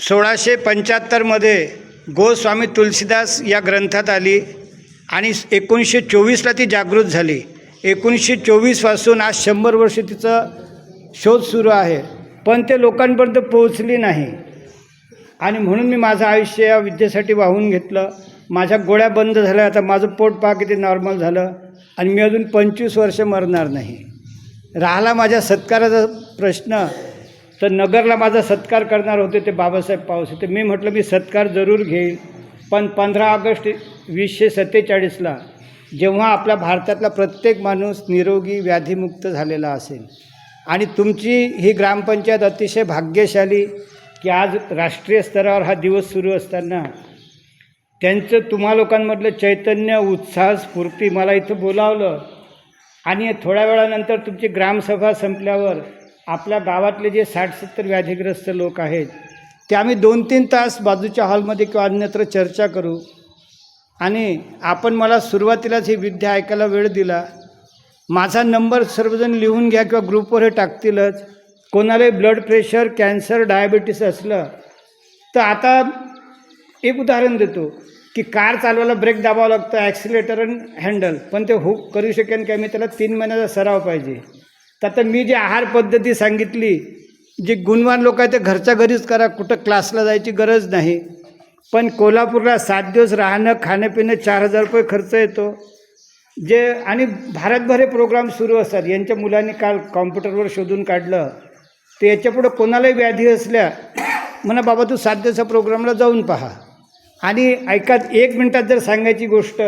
सोळाशे पंच्याहत्तरमध्ये गोस्वामी तुलसीदास या ग्रंथात आली आणि एकोणीसशे चोवीसला ती जागृत झाली. एकोणीसशे चोवीसपासून आज शंभर वर्ष तिचं शोध सुरू आहे. पण ते लोकांपर्यंत पोहोचली नाही. आणि म्हणून मी माझं आयुष्य या विद्येसाठी वाहून घेतलं. माझ्या गोळ्या बंद झाल्या आता माझं पोट पहा किती नॉर्मल झालं. आणि मी अजून पंचवीस वर्ष मरणार नाही. राहिला माझ्या सत्काराचा प्रश्न. तर नगरला माझा सत्कार करणार होते ते बाबासाहेब पाऊस होते. मी म्हटलं मी सत्कार जरूर घेईन. पण पंधरा ऑगस्ट वीसशे सत्तेचाळीसला जेव्हा आपल्या भारतातला प्रत्येक माणूस निरोगी व्याधीमुक्त झालेला असेल आणि तुमची ही ग्रामपंचायत अतिशय भाग्यशाली की आज राष्ट्रीय स्तरावर हा दिवस सुरू असताना त्यांचं तुम्हा लोकांमधलं चैतन्य उत्साह स्फूर्ती मला इथं बोलावलं आणि थोड्या वेळानंतर तुमची ग्रामसभा संपल्यावर आपल्या गावातले जे साठ सत्तर व्याधीग्रस्त लोक आहेत ते आम्ही दोन तीन तास बाजूच्या हॉलमध्ये किंवा अन्यत्र चर्चा करू. आणि आपण मला सुरुवातीलाच ही विद्या ऐकायला वेळ दिला. माझा नंबर सर्वजण लिहून घ्या किंवा ग्रुपवर हे टाकतीलच. कोणालाही ब्लड प्रेशर कॅन्सर डायबिटीस असलं तर आता एक उदाहरण देतो की कार चालवायला ब्रेक दाबावं लागतं ॲक्सिलेटर आणि हँडल पण ते हुक करू शकेन काय? मी त्याला तीन महिन्याचा सराव पाहिजे. तर आता मी जी आहार पद्धती सांगितली जी गुणवान लोक आहेत ते घरच्या घरीच करा कुठं क्लासला जायची गरज नाही. पण कोल्हापूरला सात दिवस राहणं खाणंपिणं चार हजार रुपये खर्च येतो. जे आणि भारतभर हे प्रोग्राम सुरू असतात. यांच्या मुलांनी काल कॉम्प्युटरवर शोधून काढलं. तर याच्यापुढं कोणालाही व्याधी असल्या म्हणा बाबा तू सात दिवसा प्रोग्रामला जाऊन पहा. आणि ऐकात एक मिनटात जर सांगायची गोष्ट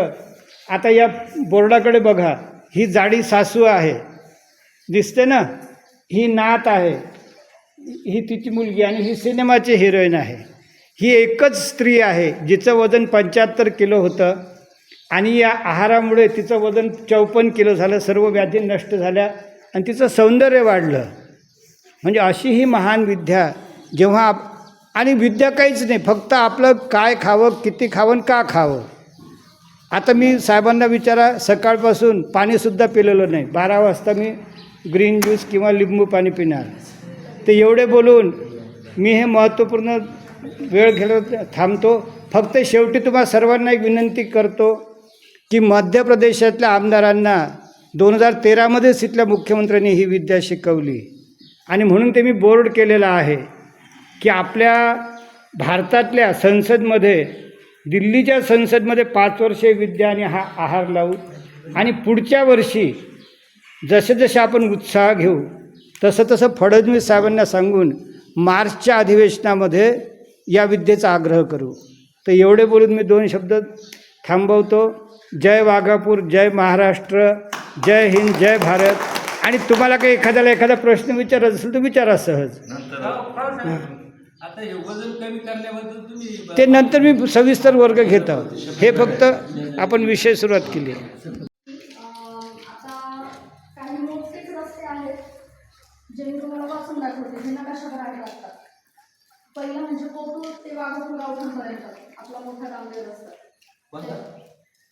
आता या बोर्डाकडे बघा. ही जाडी सासू आहे. दिसते ना? ही नात आहे. ही तिची मुलगी आणि ही सिनेमाची हिरोईन आहे. ही एकच स्त्री आहे जिचं वजन पंच्याहत्तर किलो होतं. आणि या आहारामुळे तिचं वजन चौपन्न किलो झालं सर्व व्याधी नष्ट झाल्या आणि तिचं सौंदर्य वाढलं. म्हणजे अशी ही महान विद्या जेव्हा आप आणि विद्या काहीच नाही फक्त आपलं काय खावं किती खावं आणि का खावं. आता मी साहेबांना विचारा सकाळपासून पाणीसुद्धा पिलेलं नाही. बारा वाजता मी ग्रीन ज्यूस किंवा लिंबू पाणी पिणार. ते एवढे बोलून मी हे महत्त्वपूर्ण वेळ घेत थांबतो. फक्त शेवटी तुम्हाला सर्वांना एक विनंती करतो की मध्य प्रदेशातल्या आमदारांना दोन हजार तेरामध्येच इथल्या मुख्यमंत्र्यांनी ही विद्या शिकवली. आणि म्हणून ते मी बोर्ड केलेलं आहे की आपल्या भारतातल्या संसदमध्ये दिल्लीच्या संसदमध्ये पाच वर्षे विद्या आणि हा आहार लावू आणि पुढच्या वर्षी जसे जसे आपण उत्साह घेऊ तसं तसं फडणवीस साहेबांना सांगून मार्चच्या अधिवेशनामध्ये या विद्येचा आग्रह करू. तर एवढे बोलून मी दोन शब्द थांबवतो. जय वाघापूर जय महाराष्ट्र जय हिंद जय भारत. आणि तुम्हाला काही एखाद्याला एखादा प्रश्न विचारायचा असेल तर विचारा सहज. आता हे वजन कमी करण्याबद्दल तुम्ही ते नंतर मी सविस्तर वर्ग घेत आहोत. हे फक्त आपण विषय सुरुवात केली आहे अं, आता काही मोठेच रस्ते आहेत जे मी वाचून दाखवते जे नकाशावर आहे असतात पहिलं म्हणजे कोटूर ते वाघापूर गावठाणपर्यंत आपला मोठा डांबरेर रस्ता.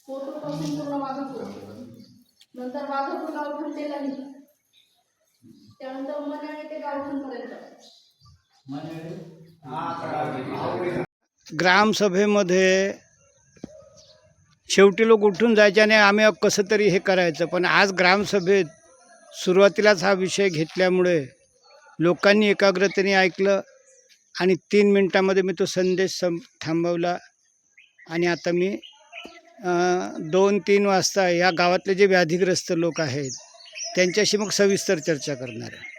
कोटूरपासून पूर्ण वाघापूर. नंतर वाघापूर गावठाण ते लणी त्यानंतर मनाळे ते गावठाणपर्यंत ग्रामसभेमध्ये शेवटी लोक उठून जायचे आणि आम्ही कसं तरी हे करायचं पण आज ग्रामसभेत सुरुवातीलाच हा विषय घेतल्यामुळे लोकांनी एकाग्रतेने ऐकलं आणि तीन मिनटामध्ये मी तो संदेश सं थांबवला. आणि आता मी दोन तीन वाजता या गावातले जे व्याधीग्रस्त लोक आहेत त्यांच्याशी मग सविस्तर चर्चा करणार आहे.